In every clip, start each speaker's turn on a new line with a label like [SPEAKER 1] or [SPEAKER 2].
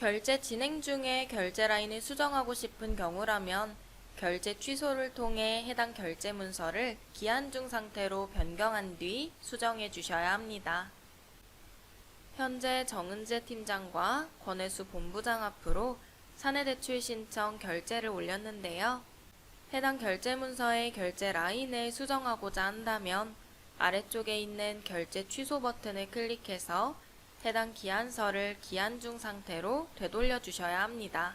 [SPEAKER 1] 결제 진행 중에 결제 라인을 수정하고 싶은 경우라면 결제 취소를 통해 해당 결제 문서를 기한 중 상태로 변경한 뒤 수정해 주셔야 합니다. 현재 정은재 팀장과 권혜수 본부장 앞으로 사내대출 신청 결제를 올렸는데요. 해당 결제 문서의 결제 라인을 수정하고자 한다면 아래쪽에 있는 결제 취소 버튼을 클릭해서 해당 기한서를 기한 중 상태로 되돌려 주셔야 합니다.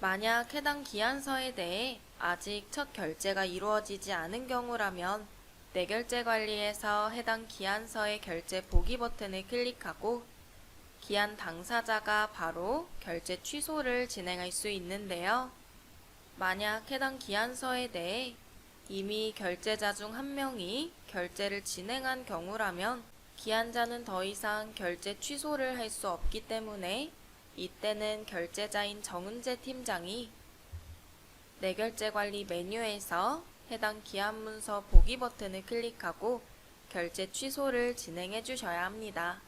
[SPEAKER 1] 만약 해당 기한서에 대해 아직 첫 결제가 이루어지지 않은 경우라면 내결제 관리에서 해당 기한서의 결제 보기 버튼을 클릭하고 기한 당사자가 바로 결제 취소를 진행할 수 있는데요. 만약 해당 기한서에 대해 이미 결제자 중 한 명이 결제를 진행한 경우라면 기한자는 더 이상 결제 취소를 할 수 없기 때문에 이때는 결제자인 정은재 팀장이 내결제 관리 메뉴에서 해당 기한 문서 보기 버튼을 클릭하고 결제 취소를 진행해 주셔야 합니다.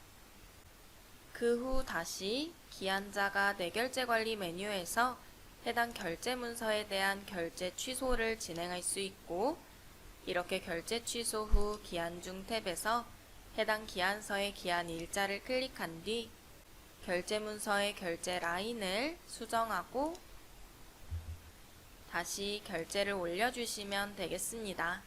[SPEAKER 1] 그 후 다시 기한자가 내결제 관리 메뉴에서 해당 결제 문서에 대한 결제 취소를 진행할 수 있고 이렇게 결제 취소 후 기한 중 탭에서 해당 기한서의 기한 일자를 클릭한 뒤 결제 문서의 결제 라인을 수정하고 다시 결제를 올려주시면 되겠습니다.